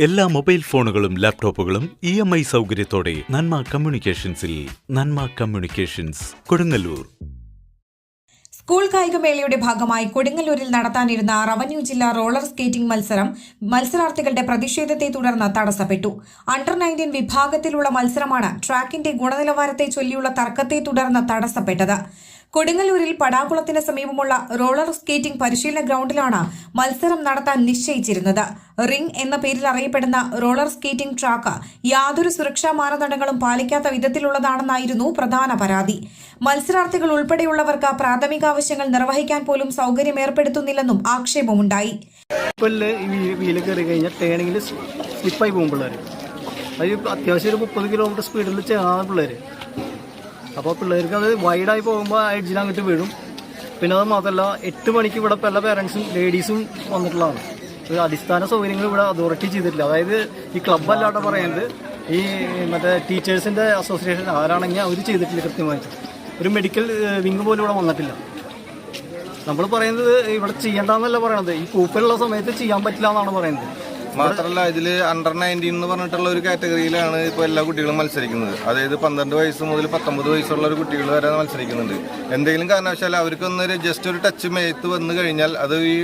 എല്ലാ മൊബൈൽ ഫോണുകളും ലാപ്ടോപ്പുകളും ഇ എം ഐ സൗകര്യത്തോടെ നന്മ കമ്മ്യൂണിക്കേഷൻസിൽ നന്മ കമ്മ്യൂണിക്കേഷൻസ് കൊടുങ്ങല്ലൂർ. സ്കൂൾ കായികമേളയുടെ ഭാഗമായി കൊടുങ്ങല്ലൂരിൽ നടത്താനിരുന്ന റവന്യൂ ജില്ലാ റോളർ സ്കേറ്റിംഗ് മത്സരം മത്സരാർത്ഥികളുടെ പ്രതിഷേധത്തെ തുടർന്ന് തടസ്സപ്പെട്ടു. അണ്ടർ നയന്റീൻ വിഭാഗത്തിലുള്ള മത്സരമാണ് ട്രാക്കിന്റെ ഗുണനിലവാരത്തെ ചൊല്ലിയുള്ള തർക്കത്തെ തുടർന്ന് തടസ്സപ്പെട്ടത്. കൊടുങ്ങല്ലൂരിൽ പടാകുളത്തിന് സമീപമുള്ള റോളർ സ്കേറ്റിംഗ് പരിശീലന ഗ്രൗണ്ടിലാണ് മത്സരം നടത്താൻ നിശ്ചയിച്ചിരുന്നത്. റിംഗ് എന്ന പേരിൽ അറിയപ്പെടുന്ന റോളർ സ്കേറ്റിംഗ് ട്രാക്ക് യാതൊരു സുരക്ഷാ മാനദണ്ഡങ്ങളും പാലിക്കാത്ത വിധത്തിലുള്ളതാണെന്നായിരുന്നു പ്രധാന പരാതി. മത്സരാർത്ഥികൾ ഉൾപ്പെടെയുള്ളവർക്ക് പ്രാഥമിക ആവശ്യങ്ങൾ നിർവഹിക്കാൻ പോലും സൗകര്യം ഏർപ്പെടുത്തുന്നില്ലെന്നും ആക്ഷേപമുണ്ടായി. അത്യാവശ്യം ഒരു മുപ്പത് കിലോമീറ്റർ സ്പീഡിൽ ചെയ്യാൻ പിള്ളേർ അപ്പോൾ പിള്ളേർക്ക് അത് വൈഡായി പോകുമ്പോൾ ആ എഡ്ജിൽ അങ്ങോട്ട് വീഴും പിന്നെ അത് മാത്രമല്ല എട്ട് മണിക്ക് ഇവിടെ പല പേരൻസും ലേഡീസും വന്നിട്ടുള്ളതാണ്. ഒരു അടിസ്ഥാന സൗകര്യങ്ങൾ ഇവിടെ അതോറിറ്റി ചെയ്തിട്ടില്ല. അതായത് ഈ ക്ലബ് അല്ലാണ്ട് പറയുന്നത് ഈ മറ്റേ ടീച്ചേഴ്സിന്റെ അസോസിയേഷൻ ആരാണെങ്കിൽ അവർ ചെയ്തിട്ടില്ല കൃത്യമായിട്ട്. ഒരു മെഡിക്കൽ വിങ് പോലും ഇവിടെ വന്നിട്ടില്ല. നമ്മൾ പറയുന്നത് ഇവിടെ ചെയ്യണ്ടെന്നല്ല പറയണത്. ഈ കൂപ്പലുള്ള സമയത്ത് ചെയ്യാൻ പറ്റില്ല എന്നാണ് പറയുന്നത്. മാത്രമല്ല ഇതിൽ അണ്ടർ നയന്റീൻ എന്ന് പറഞ്ഞിട്ടുള്ള ഒരു കാറ്റഗറിയിലാണ് ഇപ്പോൾ എല്ലാ കുട്ടികളും മത്സരിക്കുന്നത്. അതായത് പന്ത്രണ്ട് വയസ്സ് മുതൽ പത്തൊമ്പത് വയസ്സുള്ള ഒരു കുട്ടികൾ വരെ മത്സരിക്കുന്നുണ്ട്. എന്തെങ്കിലും കാരണവശാൽ അവർക്കൊന്ന് ജസ്റ്റ് ഒരു ടച്ച് മേത്ത് വന്ന് കഴിഞ്ഞാൽ അത് ഈ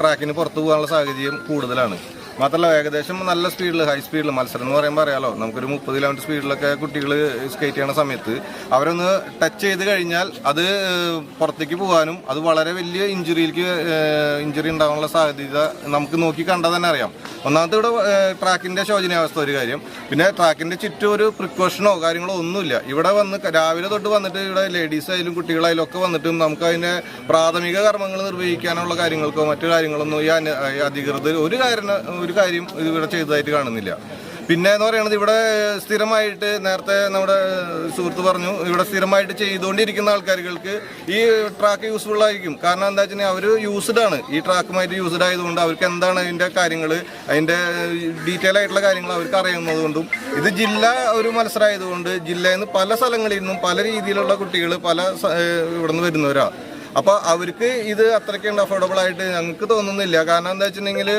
ട്രാക്കിന് പുറത്തു പോകാനുള്ള സാഹചര്യം കൂടുതലാണ്. മാത്രമല്ല ഏകദേശം നല്ല സ്പീഡിൽ ഹൈ സ്പീഡിൽ മത്സരം എന്ന് പറയുമ്പോൾ അറിയാലോ നമുക്കൊരു മുപ്പത് കിലോമീറ്റർ സ്പീഡിലൊക്കെ കുട്ടികൾ സ്കേറ്റ് ചെയ്യണ സമയത്ത് അവരൊന്ന് ടച്ച് ചെയ്ത് കഴിഞ്ഞാൽ അത് പുറത്തേക്ക് പോകാനും അത് വളരെ വലിയ ഇഞ്ചുറിയിലേക്ക് ഇഞ്ചുറി ഉണ്ടാകാനുള്ള സാധ്യത നമുക്ക് നോക്കി കണ്ടാൽ തന്നെ അറിയാം. ഒന്നാമത്തെ ഇവിടെ ട്രാക്കിന്റെ ശോചനീയാവസ്ഥ ഒരു കാര്യം. പിന്നെ ട്രാക്കിന്റെ ചുറ്റും ഒരു പ്രിക്കോഷനോ കാര്യങ്ങളോ ഒന്നുമില്ല. ഇവിടെ വന്ന് രാവിലെ തൊട്ട് വന്നിട്ട് ഇവിടെ ലേഡീസ് ആയാലും കുട്ടികളായാലും ഒക്കെ വന്നിട്ടും നമുക്ക് അതിന്റെ പ്രാഥമിക കർമ്മങ്ങൾ നിർവഹിക്കാനുള്ള കാര്യങ്ങൾക്കോ മറ്റു കാര്യങ്ങളൊന്നും ഈ അധികൃതർ ഒരു കാര്യം ഒരു കാര്യം ഇവിടെ ചെയ്തതായിട്ട് കാണുന്നില്ല. പിന്നെ എന്ന് പറയുന്നത് ഇവിടെ സ്ഥിരമായിട്ട് നേരത്തെ നമ്മുടെ സുഹൃത്ത് പറഞ്ഞു ഇവിടെ സ്ഥിരമായിട്ട് ചെയ്തുകൊണ്ടിരിക്കുന്ന ആൾക്കാർക്ക് ഈ ട്രാക്ക് യൂസ്ഫുൾ ആയിരിക്കും. കാരണം എന്താ വെച്ചാൽ അവർ യൂസ്ഡ് ആണ്. ഈ ട്രാക്കുമായിട്ട് യൂസ്ഡ് ആയതുകൊണ്ട് അവർക്ക് എന്താണ് അതിന്റെ കാര്യങ്ങൾ അതിന്റെ ഡീറ്റെയിൽ ആയിട്ടുള്ള കാര്യങ്ങൾ അവർക്ക് അറിയുന്നത് കൊണ്ടും ഇത് ജില്ല ഒരു മത്സരമായതുകൊണ്ട് ജില്ലയിൽ നിന്ന് പല സ്ഥലങ്ങളിൽ നിന്നും പല രീതിയിലുള്ള കുട്ടികൾ പല ഇവിടെ നിന്ന് ഇവിടുന്ന് വരുന്നവരാ അപ്പൊ അവർക്ക് ഇത് അത്രയ്ക്ക് അഫോർഡബിൾ ആയിട്ട് ഞങ്ങൾക്ക് തോന്നുന്നില്ല. കാരണം എന്താ വെച്ചിട്ടുണ്ടെങ്കിൽ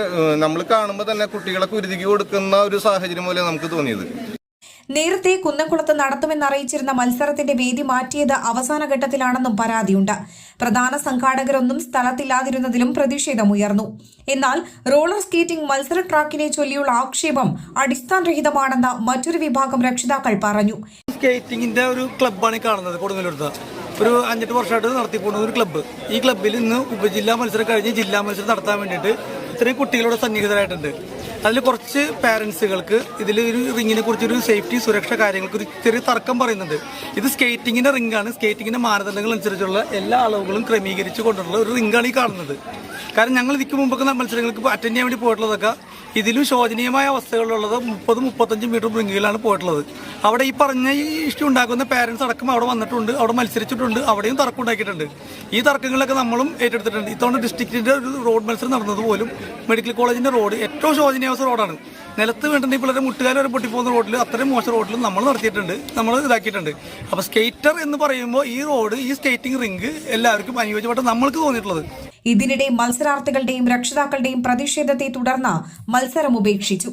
നമ്മൾ കാണുമ്പോൾ തന്നെ കുട്ടികളെ കുരുതിക്ക് കൊടുക്കുന്ന ഒരു സാഹചര്യം പോലെ നമുക്ക് തോന്നിയത്. നേരത്തെ കുന്നംകുളത്ത് നടത്തുമെന്ന് അറിയിച്ചിരുന്ന മത്സരത്തിന്റെ വേദി മാറ്റിയത് അവസാന ഘട്ടത്തിലാണെന്നും പരാതിയുണ്ട്. പ്രധാന സംഘാടകരൊന്നും സ്ഥലത്തില്ലാതിരുന്നതിലും പ്രതിഷേധമുയർന്നു. എന്നാൽ റോളർ സ്കേറ്റിംഗ് മത്സര ട്രാക്കിനെ ചൊല്ലിയുള്ള ആക്ഷേപം അടിസ്ഥാനരഹിതമാണെന്ന് മറ്റൊരു വിഭാഗം രക്ഷിതാക്കൾ പറഞ്ഞു. സ്കേറ്റിംഗിന്റെ ഒരു ക്ലബ്ബാണ് കാണുന്നത് കൊടുങ്ങല്ലൂർത്ത് ഒരു അഞ്ചെട്ട് വർഷമായിട്ട് നടത്തിപ്പോണ ഒരു ക്ലബ്ബ് ഈ ക്ലബ്ബിൽ ഇന്ന് ഉപജില്ലാ മത്സരം കഴിഞ്ഞ് ജില്ലാ മത്സരം നടത്താൻ വേണ്ടിയിട്ട് ഇത്രയും കുട്ടികളോട് സന്നിഹിതരായിട്ടുണ്ട്. അതിൽ കുറച്ച് പാരൻസുകൾക്ക് ഇതിൽ ഒരു റിങ്ങിനെ കുറിച്ച് ഒരു സേഫ്റ്റി സുരക്ഷ കാര്യങ്ങൾക്ക് ഒരു ചെറിയ തർക്കം പറയുന്നുണ്ട്. ഇത് സ്കേറ്റിങ്ങിന്റെ റിംഗാണ് സ്കേറ്റിങ്ങിന്റെ മാനദണ്ഡങ്ങൾ അനുസരിച്ചുള്ള എല്ലാ അളവുകളും ക്രമീകരിച്ച് കൊണ്ടുള്ള ഒരു റിംഗാണ് ഈ കാണുന്നത്. കാരണം ഞങ്ങൾ ഇതിക്ക് മുമ്പൊക്കെ മത്സരങ്ങൾക്ക് അറ്റൻഡ് ചെയ്യാൻ വേണ്ടി പോയിട്ടുള്ളതൊക്കെ ഇതിലും ശോചനീയമായ അവസ്ഥകളുള്ളത് മുപ്പത് മുപ്പത്തഞ്ച് മീറ്റർ റിങ്ങുകളാണ് പോയിട്ടുള്ളത്. അവിടെ ഈ പറഞ്ഞ ഈ ഇഷ്യൂ ഉണ്ടാക്കുന്ന പാരൻസ് അടക്കം അവിടെ വന്നിട്ടുണ്ട് അവിടെ മത്സരിച്ചിട്ടുണ്ട് അവിടെയും തർക്കം ഉണ്ടാക്കിയിട്ടുണ്ട്. ഈ തർക്കങ്ങളൊക്കെ നമ്മളും ഏറ്റെടുത്തിട്ടുണ്ട്. ഇത്തവണ ഡിസ്ട്രിക്റ്റിന്റെ ഒരു റോഡ് മത്സരം നടന്നത് പോലും മെഡിക്കൽ കോളേജിന്റെ റോഡ് ഏറ്റവും ശോചനീയാവസ്ഥ റോഡാണ്. നിലത്ത് വേണ്ടിട്ട് പിള്ളേരെ മുട്ടുകാലം വരെ പൊട്ടിപ്പോകുന്ന റോഡിൽ അത്രയും മോശം റോഡിൽ നമ്മൾ നടത്തിയിട്ടുണ്ട് നമ്മൾ ഇതാക്കിയിട്ടുണ്ട്. അപ്പോൾ സ്കേറ്റർ എന്ന് പറയുമ്പോൾ ഈ റോഡ് ഈ സ്കേറ്റിംഗ് റിങ്ക് എല്ലാവർക്കും അനുയോജ്യമായിട്ട് നമ്മൾക്ക് തോന്നിയിട്ടുള്ളത്. ഇതിനിടെ മത്സരാർത്ഥികളുടെയും രക്ഷിതാക്കളുടെയും പ്രതിഷേധത്തെ തുടർന്ന് മത്സരം ഉപേക്ഷിച്ചു.